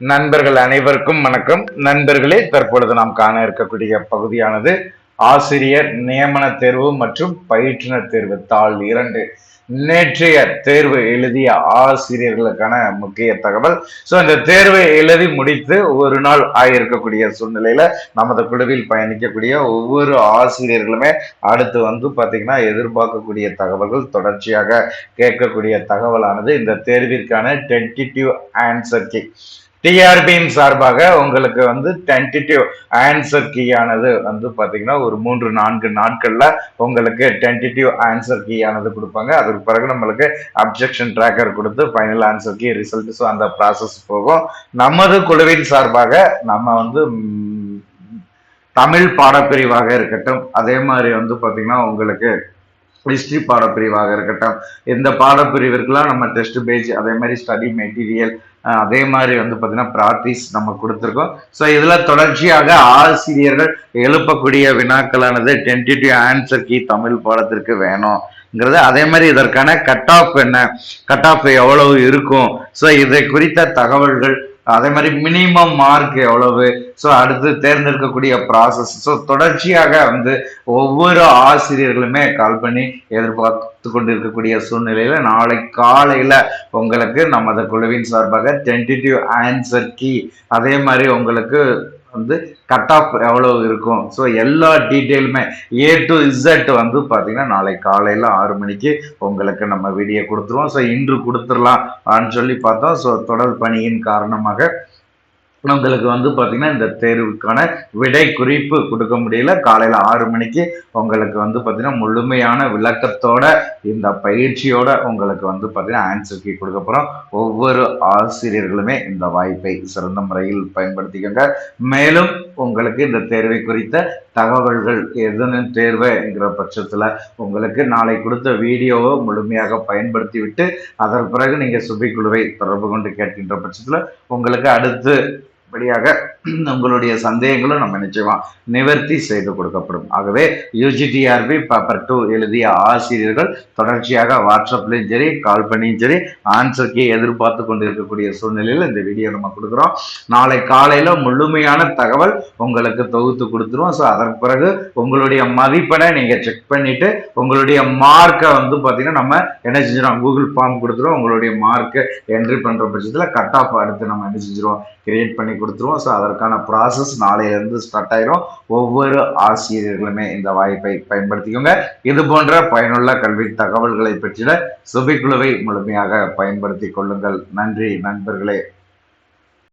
நண்பர்கள் அனைவருக்கும் வணக்கம். நண்பர்களே தற்பொழுது நாம் காண இருக்கக்கூடிய பகுதியானது ஆசிரியர் நியமன தேர்வு மற்றும் பயிற்றுனர் தேர்வு தாள் இரண்டு. நேற்றைய தேர்வு எழுதிய ஆசிரியர்களுக்கான முக்கிய தகவல். ஸோ இந்த தேர்வை எழுதி முடித்து ஒரு நாள் ஆகியிருக்கக்கூடிய சூழ்நிலையில நமது குழுவில் பயணிக்கக்கூடிய ஒவ்வொரு ஆசிரியர்களுமே அடுத்து வந்து பார்த்தீங்கன்னா எதிர்பார்க்கக்கூடிய தகவல்கள் தொடர்ச்சியாக கேட்கக்கூடிய தகவலானது இந்த தேர்விற்கான டென்டிட்டிவ் ஆன்சர் கி டிஆர்பியின் சார்பாக உங்களுக்கு வந்து டென்டிட்டிவ் ஆன்சர் கீயானது வந்து பாத்தீங்கன்னா ஒரு மூன்று நான்கு நாட்கள்ல உங்களுக்கு டென்டிட்டிவ் ஆன்சர் கீயானது கொடுப்பாங்க. அதுக்கு பிறகு நம்மளுக்கு அப்ஜெக்ஷன் ட்ராக்கர் கொடுத்து ஃபைனல் ஆன்சர் கீ ரிசல்ட்ஸும் அந்த ப்ராசஸ் போகும். நமது குழுவின் சார்பாக நம்ம வந்து தமிழ் பாடப்பிரிவாக இருக்கட்டும் அதே மாதிரி வந்து பாத்தீங்கன்னா உங்களுக்கு ஹிஸ்ட்ரி பாடப்பிரிவாக இருக்கட்டும் இந்த பாடப்பிரிவிற்கெல்லாம் நம்ம டெஸ்ட் பேஜ் அதே மாதிரி ஸ்டடி மெட்டீரியல் அதே மாதிரி வந்து பார்த்தீங்கன்னா ப்ராக்டிஸ் நம்ம கொடுத்துருக்கோம். ஸோ இதில் தொடர்ச்சியாக ஆசிரியர்கள் எழுப்பக்கூடிய வினாக்களானது டென்டேட்டிவ் ஆன்சர் கீ தமிழ் பாடத்திற்கு வேணும்ங்கிறது. அதே மாதிரி இதற்கான கட் ஆஃப் என்ன? கட் ஆஃப் எவ்வளவு இருக்கும்? ஸோ இதை குறித்த தகவல்கள் அதே மாதிரி மினிமம் மார்க் எவ்வளவு? ஸோ அடுத்து தேர்ந்தெடுக்கக்கூடிய ப்ராசஸ் ஸோ தொடர்ச்சியாக வந்து ஒவ்வொரு ஆசிரியர்களுமே கால் பண்ணி எதிர்பார்த்து கொண்டிருக்கக்கூடிய சூழ்நிலையில் நாளை காலையில் உங்களுக்கு நமது குழுவின் சார்பாக டென்டிட்டிவ் ஆன்சர் கீ அதே மாதிரி உங்களுக்கு வந்து கட் ஆஃப் எவ்வளவு இருக்கும்? ஸோ எல்லா டீட்டெயிலுமே ஏ டு இசட் வந்து பார்த்தீங்கன்னா நாளை காலையில் ஆறு மணிக்கு உங்களுக்கு நம்ம வீடியோ கொடுத்துருவோம். ஸோ இன்று கொடுத்துடலாம் சொல்லி பார்த்தோம். ஸோ தொடர் பணியின் காரணமாக உங்களுக்கு வந்து பார்த்தீங்கன்னா இந்த தேர்வுக்கான விடை குறிப்பு கொடுக்க முடியல. காலையில் ஆறு மணிக்கு உங்களுக்கு வந்து பார்த்தீங்கன்னா முழுமையான விளக்கத்தோட இந்த பயிற்சியோட உங்களுக்கு வந்து பார்த்தீங்கன்னா ஆன்சர் கீ கொடுக்க போகிறோம் ஒவ்வொரு ஆசிரியர்களுமே இந்த வாய்ப்பை சிறந்த முறையில் பயன்படுத்திக்கோங்க. மேலும் உங்களுக்கு இந்த தேர்வை குறித்த தகவல்கள் எதுன்னு தேர்வுங்கிற பட்சத்தில் உங்களுக்கு நாளை கொடுத்த வீடியோவை முழுமையாக பயன்படுத்தி விட்டு அதன் பிறகு நீங்கள் சுபிக்குழுவை தொடர்பு கொண்டு கேட்கின்ற பட்சத்தில் உங்களுக்கு அடுத்து படியாக உங்களுடைய சந்தேகங்களும் நம்ம நிச்சயமா நிவர்த்தி செய்து கொடுக்கப்படும். ஆகவே யூஜிடிஆர்பி பேப்பர் டூ எழுதிய ஆசிரியர்கள் தொடர்ச்சியாக வாட்ஸ்அப்லையும் சரி கால் பண்ணியும் சரி ஆன்சருக்கு எதிர்பார்த்து கொண்டு இருக்கக்கூடிய சூழ்நிலையில் இந்த வீடியோ நம்ம கொடுக்குறோம். நாளை காலையில முழுமையான தகவல் உங்களுக்கு தொகுத்து கொடுத்துருவோம். ஸோ அதற்கு பிறகு உங்களுடைய மதிப்பெண்ணை நீங்க செக் பண்ணிட்டு உங்களுடைய மார்க்கை வந்து பார்த்தீங்கன்னா நம்ம என்ன செஞ்சிடும் கூகுள் ஃபார்ம் கொடுத்துருவோம். உங்களுடைய மார்க்கை என்ட்ரி பண்ற பட்சத்தில் கட் ஆஃப் அடுத்து நம்ம என்ன செஞ்சிருவோம்? கிரியேட் பண்ணி கொடுத்துருவோம் ஸோ அதற்கான ப்ராசஸ் நாளையிலேருந்து ஸ்டார்ட் ஆயிரும். ஒவ்வொரு ஆசிரியர்களுமே இந்த வாய்ப்பை பயன்படுத்திக்கோங்க. இது போன்ற பயனுள்ள கல்வி தகவல்களை பற்றின சுபிக்குழுவை முழுமையாக பயன்படுத்தி கொள்ளுங்கள். நன்றி நண்பர்களே.